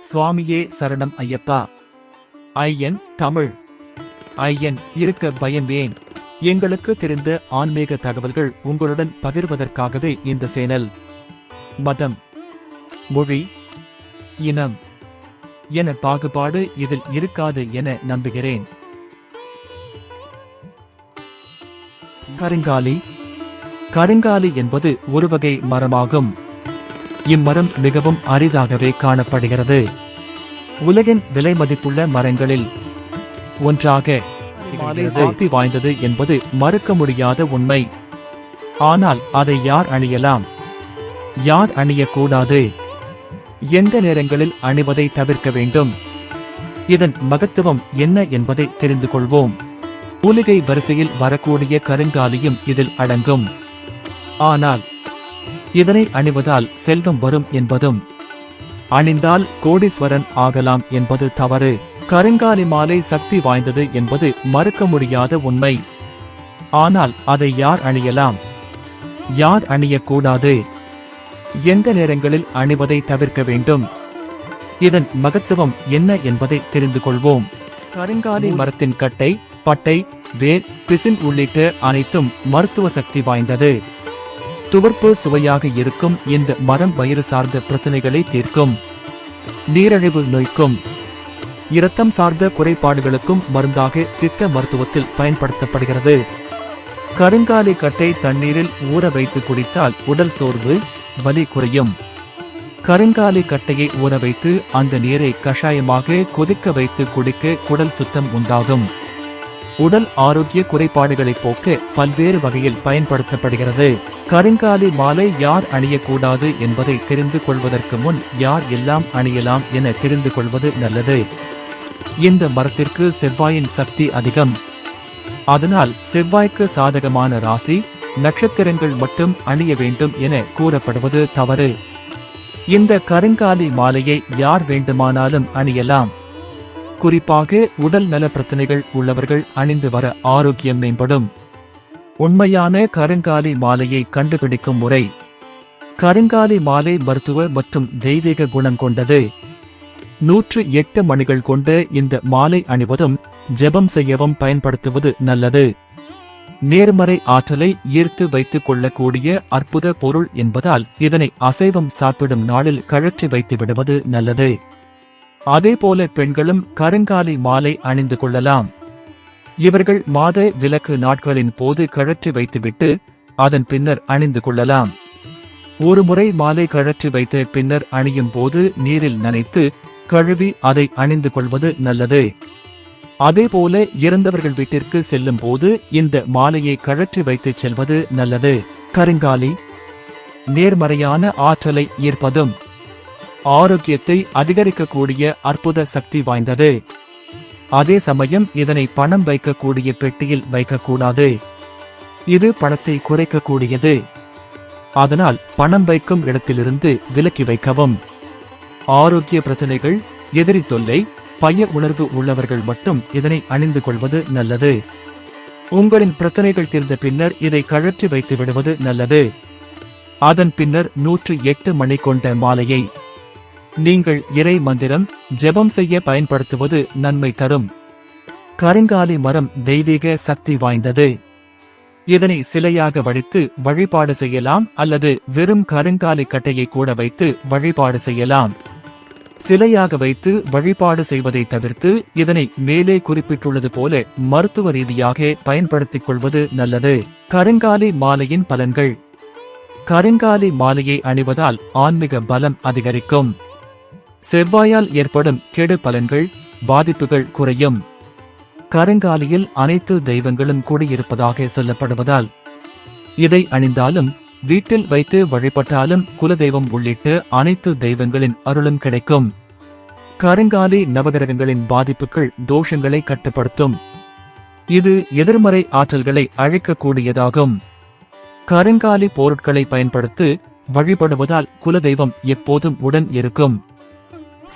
சுவாமியே சரணம் ஐயப்பா. ஐயன் தமிழ். ஐயன் இருக்க பயம் ஏன்? எங்களுக்கு தெரிந்த ஆன்மீக தகவல்கள் உங்களுடன் பகிர்வதற்காகவே இந்த சேனல். மதம். மொழி. இனம். என பாகுபாடு இதில் இருக்காது என நம்புகிறேன். கருங்காலி. கருங்காலி என்பது ஒரு வகை மரமாகும். இம்மரம் மிகவும் அரிதாகவே காணப்படுகிறது. உலகின் விலை மதிப்புள்ள மரங்களில் ஒன்றாக சக்தி வாய்ந்தது என்பது மறுக்க முடியாத உண்மை. ஆனால் அதை யார் அணியலாம்? யார் அணியக்கூடாது? எந்த நேரங்களில் அணிவதை தவிர்க்க வேண்டும்? இதன் மகத்துவம் என்ன என்பதை தெரிந்து கொள்வோம். மூலிகை வரிசையில் வரக்கூடிய கருங்காலியும் இதில் அடங்கும். ஆனால் இதனை அணிவதால் செல்வம் வரும் என்பதும் அணிந்தால் கோடீஸ்வரன் ஆகலாம் என்பது தவறு. கருங்காலி மாலை சக்தி வாய்ந்தது என்பது மறுக்க முடியாத உண்மை. ஆனால் அதை யார் அணியலாம்? யார் அணியக்கூடாது? எந்த நேரங்களில் அணிவதை தவிர்க்க வேண்டும்? இதன் மகத்துவம் என்ன என்பதை தெரிந்து கொள்வோம். கருங்காலி மரத்தின் கட்டை பட்டை வேர் பிசின் உள்ளிட்ட அனைத்தும் மருத்துவ சக்தி வாய்ந்தது. துவர்ப்பு சுவையாக இருக்கும் இந்த மரம் வயிறு சார்ந்த பிரச்சனைகளை தீர்க்கும். நீரிழிவு நோய்க்கும் இரத்தம் சார்ந்த குறைபாடுகளுக்கும் மருந்தாக சித்த மருத்துவத்தில் பயன்படுத்தப்படுகிறது. கருங்காலி கட்டை தண்ணீரில் ஊற வைத்து குடித்தால் உடல் சோர்வு வலி குறையும். கருங்காலி கட்டையை ஊற வைத்து அந்த நீரை கஷாயமாக கொதிக்க வைத்து குடிக்க குடல் சுத்தம் உண்டாகும். உடல் ஆரோக்கிய குறைபாடுகளை போக்க பல்வேறு வகையில் பயன்படுத்தப்படுகிறது. கருங்காலி மாலை யார் அணியக்கூடாது என்பதை தெரிந்து கொள்வதற்கு முன் யார் எல்லாம் அணியலாம் என தெரிந்து கொள்வது நல்லது. இந்த மரத்திற்கு செவ்வாயின் சக்தி அதிகம். அதனால் செவ்வாய்க்கு சாதகமான ராசி நட்சத்திரங்கள் மட்டும் அணிய வேண்டும் என கூறப்படுவது தவறு. இந்த கருங்காலி மாலையை யார் வேண்டுமானாலும் அணியலாம். குறிப்பாக உடல் நல பிரச்சனைகள் உள்ளவர்கள் அணிந்து வர ஆரோக்கியம் மேம்படும். உண்மையான கருங்காலி மாலையை கண்டுபிடிக்கும் முறை. கருங்காலி மாலை மருத்துவ மற்றும் தெய்வீக குணம் கொண்டது. நூற்று எட்டு மணிகள் கொண்டு இந்த மாலை அணிவதும் ஜெபம் செய்யவும் பயன்படுத்துவது நல்லது. நேர்மறை ஆற்றலை ஈர்த்து வைத்துக் கொள்ளக்கூடிய அற்புத பொருள் என்பதால் இதனை அசைவம் சாப்பிடும் நாளில் கழற்றி வைத்து விடுவது நல்லது. அதேபோல பெண்களும் கருங்காலி மாலை அணிந்து கொள்ளலாம். இவர்கள் மாத விலக்கு நாட்களின் போது கழற்றி வைத்துவிட்டு அதன் பின்னர் அணிந்து கொள்ளலாம். ஒருமுறை மாலை கழற்றி வைத்த பின்னர் அணியும் போது நீரில் நனைத்து கழுவி அதை அணிந்து கொள்வது நல்லது. அதேபோல இறந்தவர்கள் வீட்டிற்கு செல்லும் போது இந்த மாலையை கழற்றி வைத்து செல்வது நல்லது. கருங்காலி நேர்மறையான ஆற்றலை ஈர்ப்பதும் ஆரோக்கியத்தை அதிகரிக்கக்கூடிய அற்புத சக்தி வாய்ந்தது. அதே சமயம் இதனை பணம் வைக்கக்கூடிய பெட்டியில் வைக்கக்கூடாது. இது பணத்தை குறைக்கக்கூடியது. அதனால் பணம் வைக்கும் இடத்திலிருந்து விலக்கி வைக்கவும். ஆரோக்கிய பிரச்சனைகள் எதிரி தொல்லை பய உணர்வு உள்ளவர்கள் மட்டும் இதனை அணிந்து கொள்வது நல்லது. உங்களின் பிரச்சனைகள் தீர்ந்த பின்னர் இதை கழற்றி வைத்து விடுவது நல்லது. அதன் பின்னர் நூற்று எட்டு மணி கொண்ட மாலையை நீங்கள் இறை மந்திரம் ஜெபம் செய்ய பயன்படுத்துவது நன்மை தரும். கருங்காலி மரம் தெய்வீக சக்தி வாய்ந்தது. இதனை சிலையாக வடித்து வழிபாடு செய்யலாம் அல்லது வெறும் கருங்காலி கட்டையை கூட வைத்து வழிபாடு செய்யலாம். சிலையாக வைத்து வழிபாடு செய்வதை தவிர்த்து இதனை மேலே குறிப்பிட்டுள்ளது போல மருத்துவ ரீதியாக பயன்படுத்திக் கொள்வது நல்லது. கருங்காலி மாலையின் பலன்கள். கருங்காலி மாலையை அணிவதால் ஆன்மீக பலம் அதிகரிக்கும். செவ்வாயால் ஏற்படும் கெடு பலன்கள் பாதிப்புகள் குறையும். கருங்காலியில் அனைத்து தெய்வங்களும் கூடியிருப்பதாக சொல்லப்படுவதால் இதை அணிந்தாலும் வீட்டில் வைத்து வழிபட்டாலும் குலதெய்வம் உள்ளிட்டு அனைத்து தெய்வங்களின் அருளும் கிடைக்கும். கருங்காலி நவகிரகங்களின் பாதிப்புகள் தோஷங்களை கட்டுப்படுத்தும். இது எதிர்மறை ஆற்றல்களை அழைக்கக்கூடியதாகும். கருங்காலி பொருட்களை பயன்படுத்தி வழிபடுவதால் குலதெய்வம் எப்போதும் உடன் இருக்கும்.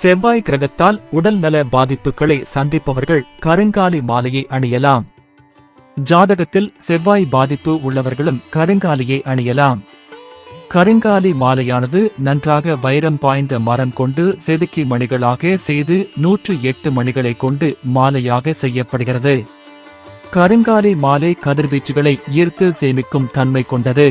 செவ்வாய் கிரகத்தால் உடல்நல பாதிப்புகளை சந்திப்பவர்கள் கருங்காலி மாலையை அணியலாம். ஜாதகத்தில் செவ்வாய் பாதிப்பு உள்ளவர்களும் கருங்காலியை அணியலாம். கருங்காலி மாலையானது நன்றாக வைரம் பாய்ந்த மரம் கொண்டு செதுக்கி மணிகளாக செய்து நூற்று எட்டு மணிகளை கொண்டு மாலையாக செய்யப்படுகிறது. கருங்காலி மாலை கதிர்வீச்சுகளை ஈர்த்து சேமிக்கும் தன்மை கொண்டது.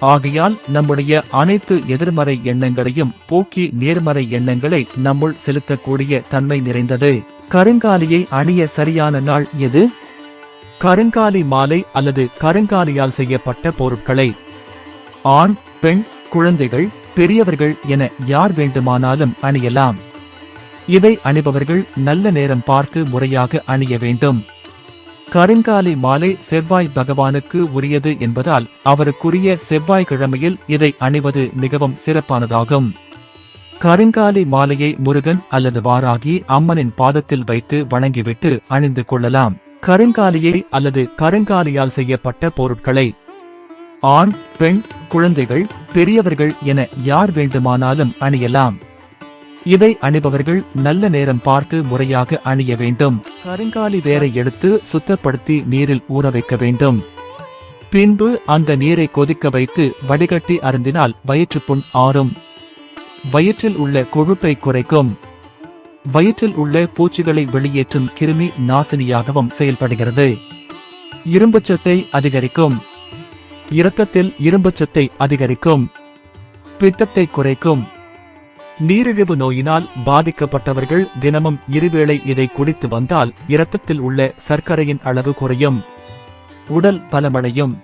ஆகையால் நம்முடைய அனைத்து எதிர்மறை எண்ணங்களையும் போக்கி நேர்மறை எண்ணங்களை நம்முள் செலுத்தக்கூடிய தன்மை நிறைந்தது. கருங்காலியை அணிய சரியான நாள் எது? கருங்காலி மாலை அல்லது கருங்காலியால் செய்யப்பட்ட பொருட்களை. ஆண் பெண் குழந்தைகள் பெரியவர்கள் என யார் வேண்டுமானாலும் அணியலாம். இதை அணிபவர்கள் நல்ல நேரம் பார்த்து முறையாக அணிய வேண்டும். கருங்காலி மாலை செவ்வாய் பகவானுக்கு உரியது என்பதால் அவருக்குரிய செவ்வாய்க்கிழமையில் இதை அணிவது மிகவும் சிறப்பானதாகும். கருங்காலி மாலையை முருகன் அல்லது வாராகி அம்மனின் பாதத்தில் வைத்து வணங்கிவிட்டு அணிந்து கொள்ளலாம். கருங்காலியை அல்லது கருங்காலியால் செய்யப்பட்ட பொருட்களை ஆண் பெண் குழந்தைகள் பெரியவர்கள் என யார் வேண்டுமானாலும் அணியலாம். இதை அணிபவர்கள் நல்ல நேரம் பார்த்து முறையாக அணிய வேண்டும். கருங்காலி வேரை எடுத்து சுத்தப்படுத்தி நீரில் ஊற வைக்க வேண்டும். பின்பு அந்த நீரை கொதிக்க வைத்து வடிகட்டி அருந்தினால் வயிற்றுப்புண் ஆறும். வயிற்றில் உள்ள கொழுப்பை குறைக்கும். வயிற்றில் உள்ள பூச்சிகளை வெளியேற்றும் கிருமி நாசினியாகவும் செயல்படுகிறது. இரும்புச்சத்தை அதிகரிக்கும். இரத்தத்தில் இரும்புச்சத்தை அதிகரிக்கும். பித்தத்தை குறைக்கும். நீரிழிவு நோயினால் பாதிக்கப்பட்டவர்கள் தினமும் இருவேளை இதை குடித்து வந்தால் இரத்தத்தில் உள்ள சர்க்கரையின் அளவு குறையும். உடல் பலமடையும்.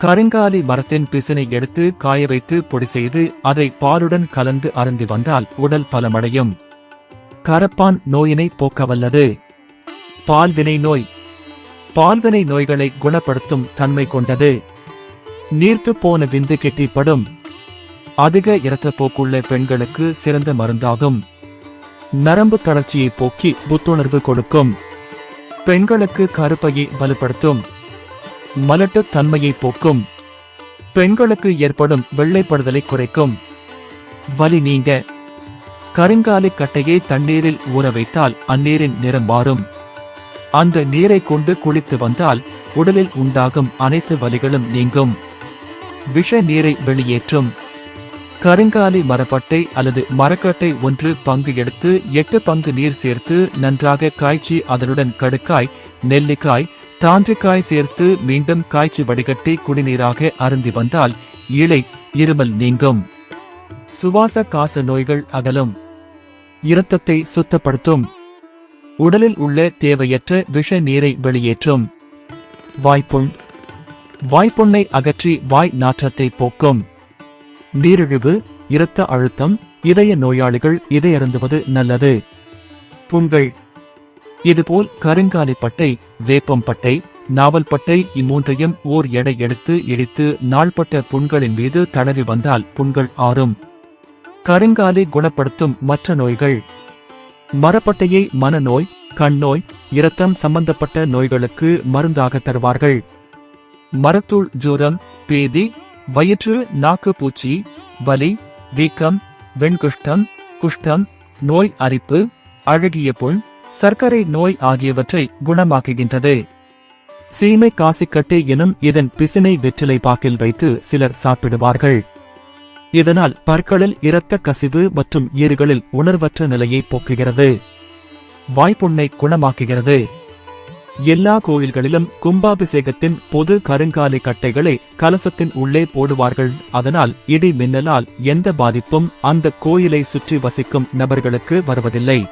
கருங்காலி மரத்தின் பிசினை எடுத்து காய வைத்து பொடி செய்து அதை பாலுடன் கலந்து அருந்தி வந்தால் உடல் பலமடையும். கரப்பான் நோயினை போக்க வல்லது பால்வினை நோய். பால்வினை நோய்களை குணப்படுத்தும் தன்மை கொண்டது. நீர்த்து போன விந்து கெட்டிப்படும். அதிக இரத்தப்போக்குள்ள பெண்களுக்கு சிறந்த மருந்தாகும். நரம்பு தளர்ச்சியை போக்கி புத்துணர்வு கொடுக்கும். பெண்களுக்கு கருப்பையை வலுப்படுத்தும். மலட்டுத் தன்மையை போக்கும். பெண்களுக்கு ஏற்படும் வெள்ளைப்படுதலை குறைக்கும். வலி நீங்க. கருங்காலி கட்டையை தண்ணீரில் ஊற வைத்தால் அந்நீரின் நிறம் மாறும். அந்த நீரை கொண்டு குளித்து வந்தால் உடலில் உண்டாகும் அனைத்து வலிகளும் நீங்கும். விஷ நீரை வெளியேற்றும். கருங்காலி மரப்பட்டை அல்லது மரக்கட்டை ஒன்று பங்கு எடுத்து எட்டு பங்கு நீர் சேர்த்து நன்றாக காய்ச்சி அதனுடன் கடுக்காய் நெல்லிக்காய் தாண்டிக்காய் சேர்த்து மீண்டும் காய்ச்சி வடிகட்டி குடிநீராக அருந்தி வந்தால் இலை இருமல் நீங்கும். சுவாச காச நோய்கள் அகலும். இரத்தத்தை சுத்தப்படுத்தும். உடலில் உள்ள தேவையற்ற விஷ நீரை வெளியேற்றும். வாய்ப்புண். வாய்ப்புண்ணை அகற்றி வாய் நாற்றத்தை போக்கும். நீரிழிவு இரத்த அழுத்தம் இதய நோயாளிகள் இதை அருந்துவது நல்லது. புண்கள். இதுபோல் கருங்காலி பட்டை வேப்பம் பட்டை நாவல் பட்டை இம்மூன்றையும் ஓர் எடை எடுத்து இடித்து நாள்பட்ட புண்களின் மீது தடவி வந்தால் புண்கள் ஆறும். கருங்காலி குணப்படுத்தும் மற்ற நோய்கள். மரப்பட்டையை மனநோய் கண்ணோய் இரத்தம் சம்பந்தப்பட்ட நோய்களுக்கு மருந்தாக தருவார்கள். மரத்தூள் ஜூரம் பேதி வயிற்று நாக்கு பூச்சி வலி வீக்கம் வெண்குஷ்டம் குஷ்டம் நோய் அரிப்பு அழகிய புண் சர்க்கரை நோய் ஆகியவற்றை குணமாக்குகின்றது. சீமை காசிக்கட்டு எனும் இதன் பிசினை வெற்றிலை பாக்கில் வைத்து சிலர் சாப்பிடுவார்கள். இதனால் பற்களில் இரத்த கசிவு மற்றும் ஈறுகளில் உணர்வற்ற நிலையை போக்குகிறது. வாய்ப்புண்ணை குணமாக்குகிறது. எல்லா கோயில்களிலும் கும்பாபிஷேகத்தின் பொது கருங்காலி கட்டைகளை கலசத்தின் உள்ளே போடுவார்கள். அதனால் இடி மின்னலால் எந்த பாதிப்பும் அந்த கோயிலை சுற்றி வசிக்கும் நபர்களுக்கு வருவதில்லை.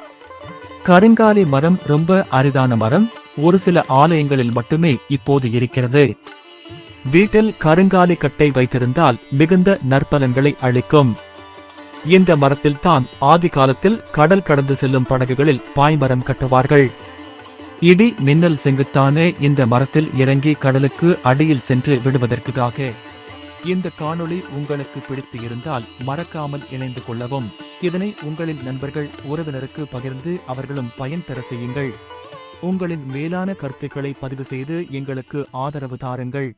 கருங்காலி மரம் ரொம்ப அரிதான மரம். ஒரு சில ஆலயங்களில் மட்டுமே இப்போது இருக்கிறது. வீட்டில் கருங்காலி கட்டை வைத்திருந்தால் மிகுந்த நற்பலன்களை அளிக்கும். இந்த மரத்தில் தான் ஆதி காலத்தில் கடல் கடந்து செல்லும் படகுகளில் பாய்மரம் கட்டுவார்கள். இடி மின்னல் செங்குத்தானே இந்த மரத்தில் இறங்கி கடலுக்கு அடியில் சென்று விடுவதற்காக இந்த காணொளி உங்களுக்கு பிடித்து இருந்தால் மறக்காமல் இணைந்து கொள்ளவும். இதனை உங்களின் நண்பர்கள் உறவினருக்கு பகிர்ந்து அவர்களும் பயன் தர செய்யுங்கள். உங்களின் மேலான கருத்துக்களை பதிவு செய்து எங்களுக்கு ஆதரவு தாருங்கள்.